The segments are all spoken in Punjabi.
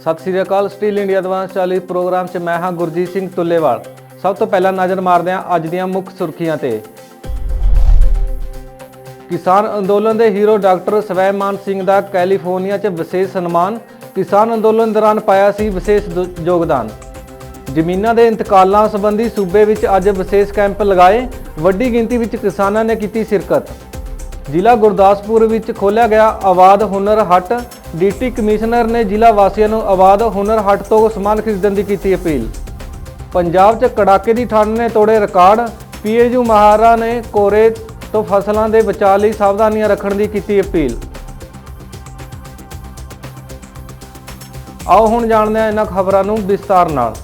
ਸਤਿ ਸ੍ਰੀ ਅਕਾਲ, ਸਟੀਲ ਇੰਡੀਆ ਐਡਵਾਂਸ ਚਾਲੀ ਪ੍ਰੋਗਰਾਮ 'ਚ ਮੈਂ ਹਾਂ ਗੁਰਜੀਤ ਸਿੰਘ ਤੁੱਲੇਵਾਲ। ਸਭ ਤੋਂ ਪਹਿਲਾਂ ਨਜ਼ਰ ਮਾਰਦੇ ਹਾਂ ਅੱਜ ਦੀਆਂ ਮੁੱਖ ਸੁਰਖੀਆਂ ਤੇ। ਕਿਸਾਨ ਅੰਦੋਲਨ ਦੇ ਹੀਰੋ ਡਾਕਟਰ ਸਵੈਮਾਨ ਸਿੰਘ ਦਾ ਕੈਲੀਫੋਰਨੀਆ 'ਚ ਵਿਸ਼ੇਸ਼ ਸਨਮਾਨ। ਕਿਸਾਨ ਅੰਦੋਲਨ ਦੌਰਾਨ ਪਾਇਆ ਸੀ ਵਿਸ਼ੇਸ਼ ਯੋਗਦਾਨ। ਜ਼ਮੀਨਾਂ ਦੇ ਇੰਤਕਾਲਾਂ ਸੰਬੰਧੀ ਸੂਬੇ ਵਿੱਚ ਅੱਜ ਵਿਸ਼ੇਸ਼ ਕੈਂਪ ਲਗਾਏ। ਵੱਡੀ ਗਿਣਤੀ ਵਿੱਚ ਕਿਸਾਨਾਂ ਨੇ ਕੀਤੀ ਸ਼ਿਰਕਤ। ਜ਼ਿਲ੍ਹਾ ਗੁਰਦਾਸਪੁਰ ਵਿੱਚ ਖੋਲ੍ਹਿਆ ਗਿਆ ਆਵਾਦ ਹੁਨਰ ਹੱਟ। ਡਿਪਟੀ ਕਮਿਸ਼ਨਰ ਨੇ ਜ਼ਿਲ੍ਹਾ ਵਾਸੀਆਂ ਨੂੰ ਆਵਾਦ ਹੁਨਰ ਹੱਟ ਤੋਂ ਸਮਾਨ ਖਰੀਦਣ ਦੀ ਕੀਤੀ ਅਪੀਲ। ਪੰਜਾਬ 'ਚ ਕੜਾਕੇ ਦੀ ਠੰਡ ਨੇ ਤੋੜੇ ਰਿਕਾਰਡ। ਪੀਏਯੂ ਮਹਾਰਾ ਨੇ ਕੋਰੇ ਤੋਂ ਫਸਲਾਂ ਦੇ ਬਚਾਅ ਲਈ ਸਾਵਧਾਨੀਆਂ ਰੱਖਣ ਦੀ ਕੀਤੀ ਅਪੀਲ। ਆਓ ਹੁਣ ਜਾਣਦੇ ਹਾਂ ਇਹਨਾਂ ਖਬਰਾਂ ਨੂੰ ਵਿਸਤਾਰ ਨਾਲ।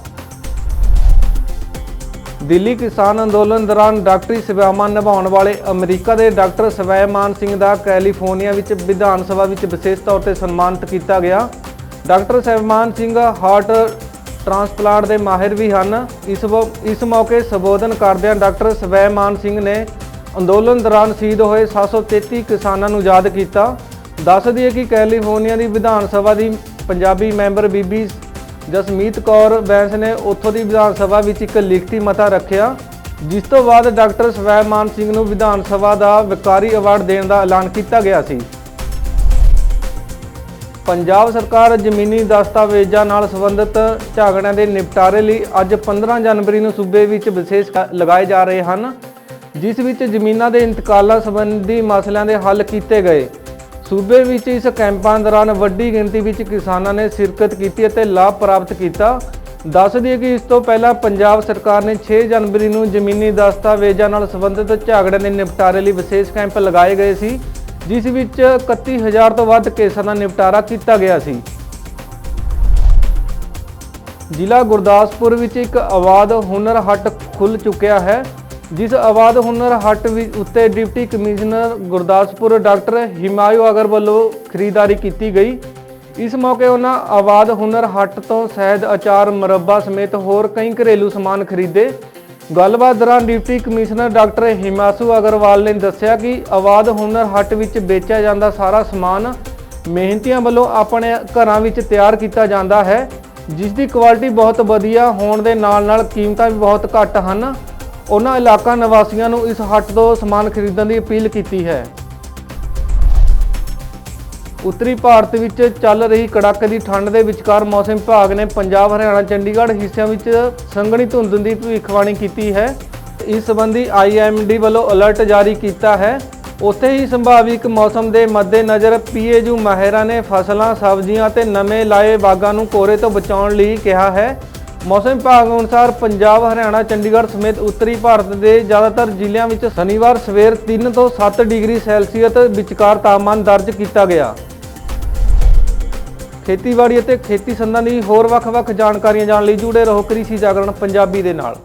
ਦਿੱਲੀ ਕਿਸਾਨ ਅੰਦੋਲਨ ਦੌਰਾਨ ਡਾਕਟਰੀ ਸੇਵਾਵਾਂ ਨਿਭਾਉਣ ਵਾਲੇ ਅਮਰੀਕਾ ਦੇ ਡਾਕਟਰ ਸਵੈਮਾਨ ਸਿੰਘ ਦਾ ਕੈਲੀਫੋਰਨੀਆ ਵਿੱਚ ਵਿਧਾਨ ਸਭਾ ਵਿੱਚ ਵਿਸ਼ੇਸ਼ ਤੌਰ ਤੇ ਸਨਮਾਨਿਤ ਕੀਤਾ ਗਿਆ। Doctor Swaiman Singh heart transplant ਦੇ ਮਾਹਿਰ ਵੀ ਹਨ। ਇਸ ਵ- ਇਸ ਮੌਕੇ ਸੰਬੋਧਨ ਕਰਦਿਆਂ ਡਾਕਟਰ ਸਵੈਮਾਨ ਸਿੰਘ ਨੇ ਅੰਦੋਲਨ ਦੌਰਾਨ ਸ਼ਹੀਦ ਹੋਏ 733 ਕਿਸਾਨਾਂ ਨੂੰ ਯਾਦ ਕੀਤਾ। ਦੱਸ ਦਈਏ ਕਿ ਕੈਲੀਫੋਰਨੀਆ ਦੀ ਵਿਧਾਨ ਸਭਾ ਦੀ ਪੰਜਾਬੀ ਮੈਂਬਰ ਬੀਬੀ ਜਸਮੀਤ ਕੌਰ ਬੈਂਸ ਨੇ ਉੱਥੋਂ ਦੀ ਵਿਧਾਨ ਸਭਾ ਵਿੱਚ ਇੱਕ ਲਿਖਤੀ ਮਤਾ ਰੱਖਿਆ, ਜਿਸ ਤੋਂ ਬਾਅਦ ਡਾਕਟਰ ਸਵੈਮਾਨ ਸਿੰਘ ਨੂੰ ਵਿਧਾਨ ਸਭਾ ਦਾ ਵਿਕਾਰੀ ਅਵਾਰਡ ਦੇਣ ਦਾ ਐਲਾਨ ਕੀਤਾ ਗਿਆ ਸੀ। ਪੰਜਾਬ ਸਰਕਾਰ ਜ਼ਮੀਨੀ ਦਸਤਾਵੇਜ਼ਾਂ ਨਾਲ ਸੰਬੰਧਿਤ ਝਗੜਿਆਂ ਦੇ ਨਿਪਟਾਰੇ ਲਈ ਅੱਜ 15 ਜਨਵਰੀ ਨੂੰ ਸੂਬੇ ਵਿੱਚ ਵਿਸ਼ੇਸ਼ ਕ- ਲਗਾਏ ਜਾ ਰਹੇ ਹਨ, ਜਿਸ ਵਿੱਚ ਜ਼ਮੀਨਾਂ ਦੇ ਇੰਤਕਾਲਾਂ ਸੰਬੰਧੀ ਮਸਲਿਆਂ ਦੇ ਹੱਲ ਕੀਤੇ ਗਏ। ਸੂਬੇ ਵਿੱਚ ਇਸ ਕੈਂਪਾਂ ਦੌਰਾਨ ਵੱਡੀ ਗਿਣਤੀ ਵਿੱਚ ਕਿਸਾਨਾਂ ਨੇ ਸ਼ਿਰਕਤ ਕੀਤੀ ਅਤੇ ਲਾਭ ਪ੍ਰਾਪਤ ਕੀਤਾ। ਦੱਸ ਦਈਏ ਕਿ ਇਸ ਤੋਂ ਪਹਿਲਾਂ ਪੰਜਾਬ ਸਰਕਾਰ ਨੇ 6 ਜਨਵਰੀ ਨੂੰ ਜ਼ਮੀਨੀ ਦਸਤਾਵੇਜ਼ਾਂ ਨਾਲ ਸੰਬੰਧਿਤ ਝਗੜਿਆਂ ਦੇ ਨਿਪਟਾਰੇ ਲਈ ਵਿਸ਼ੇਸ਼ ਕੈਂਪ ਲਗਾਏ ਗਏ ਸੀ, ਜਿਸ ਵਿੱਚ 31000 ਤੋਂ ਵੱਧ ਕੇਸਾਂ ਦਾ ਨਿਪਟਾਰਾ ਕੀਤਾ ਗਿਆ ਸੀ। ਜ਼ਿਲ੍ਹਾ ਗੁਰਦਾਸਪੁਰ ਵਿੱਚ ਇੱਕ ਆਵਾਦ ਹੁਨਰ ਹੱਟ ਖੁੱਲ ਚੁੱਕਿਆ ਹੈ। ਜਿਸ ਆਵਾਦ ਹੁਨਰ ਹੱਟ ਵੀ ਉੱਤੇ deputy commissioner Gurdaspur doctor Himanshu Agarwal ਵੱਲੋਂ ਖਰੀਦਦਾਰੀ ਕੀਤੀ ਗਈ। ਇਸ ਮੌਕੇ ਉਹਨਾਂ ਆਵਾਦ ਹੁਨਰ ਹੱਟ ਤੋਂ ਸ਼ਹਿਦ ਅਚਾਰ ਮੁਰੱਬਾ ਸਮੇਤ ਹੋਰ ਕਈ ਘਰੇਲੂ ਸਮਾਨ ਖਰੀਦੇ। ਗੱਲਬਾਤ ਦੌਰਾਨ deputy commissioner doctor Himanshu Agarwal ਨੇ ਦੱਸਿਆ ਕਿ ਆਵਾਦ ਹੁਨਰ ਹੱਟ ਵਿੱਚ ਵੇਚਿਆ ਜਾਂਦਾ ਸਾਰਾ ਸਮਾਨ ਮਿਹਨਤੀਆਂ ਵੱਲੋਂ ਆਪਣੇ ਘਰਾਂ ਵਿੱਚ ਤਿਆਰ ਕੀਤਾ ਜਾਂਦਾ ਹੈ, ਜਿਸ ਦੀ ਕੁਆਲਿਟੀ ਬਹੁਤ ਵਧੀਆ ਹੋਣ ਦੇ ਨਾਲ-ਨਾਲ ਕੀਮਤਾਂ ਵੀ ਬਹੁਤ ਘੱਟ ਹਨ। ਉਹਨਾਂ ਇਲਾਕਾ ਨਿਵਾਸੀਆਂ ਨੂੰ ਇਸ ਹੱਟ ਤੋਂ ਸਮਾਨ ਖਰੀਦਣ ਦੀ ਅਪੀਲ ਕੀਤੀ ਹੈ। ਉੱਤਰੀ ਭਾਰਤ ਵਿੱਚ ਚੱਲ ਰਹੀ ਕੜਾਕੇ ਦੀ ਠੰਡ ਦੇ ਵਿਚਕਾਰ ਮੌਸਮ ਵਿਭਾਗ ਨੇ ਪੰਜਾਬ, ਹਰਿਆਣਾ, ਚੰਡੀਗੜ੍ਹ ਹਿੱਸਿਆਂ ਵਿੱਚ ਸੰਘਣੀ ਧੁੰਦ ਦੀ ਭਵਿੱਖਬਾਣੀ ਕੀਤੀ ਹੈ। ਇਸ ਸੰਬੰਧੀ ਆਈਐਮਡੀ ਵੱਲੋਂ ਅਲਰਟ ਜਾਰੀ ਕੀਤਾ ਹੈ। ਉੱਥੇ ਹੀ ਸੰਭਾਵਿਕ ਮੌਸਮ ਦੇ ਮੱਦੇਨਜ਼ਰ ਪੀਏਯੂ ਮਾਹਿਰਾਂ ਨੇ ਫਸਲਾਂ, ਸਬਜ਼ੀਆਂ ਤੇ ਨਵੇਂ ਲਾਏ ਬਾਗਾਂ ਨੂੰ ਕੋਰੇ ਤੋਂ ਬਚਾਉਣ ਲਈ ਕਿਹਾ ਹੈ। ਮੌਸਮ ਵਿਭਾਗ ਅਨੁਸਾਰ ਪੰਜਾਬ, ਹਰਿਆਣਾ, ਚੰਡੀਗੜ੍ਹ ਸਮੇਤ ਉੱਤਰੀ ਭਾਰਤ ਦੇ ਜ਼ਿਆਦਾਤਰ ਜ਼ਿਲ੍ਹਿਆਂ ਵਿੱਚ ਸ਼ਨੀਵਾਰ ਸਵੇਰ 3 ਤੋਂ 7 ਡਿਗਰੀ ਸੈਲਸੀਅਸ ਵਿਚਕਾਰ ਤਾਪਮਾਨ ਦਰਜ ਕੀਤਾ ਗਿਆ। ਖੇਤੀਬਾੜੀ ਅਤੇ ਖੇਤੀ ਸੰਬੰਧੀ ਹੋਰ ਵੱਖ-ਵੱਖ ਜਾਣਕਾਰੀਆਂ ਜਾਣ ਲਈ ਜੁੜੇ ਰਹੋ ਕ੍ਰਿਸ਼ੀ ਜਾਗਰਣ ਪੰਜਾਬੀ ਦੇ ਨਾਲ।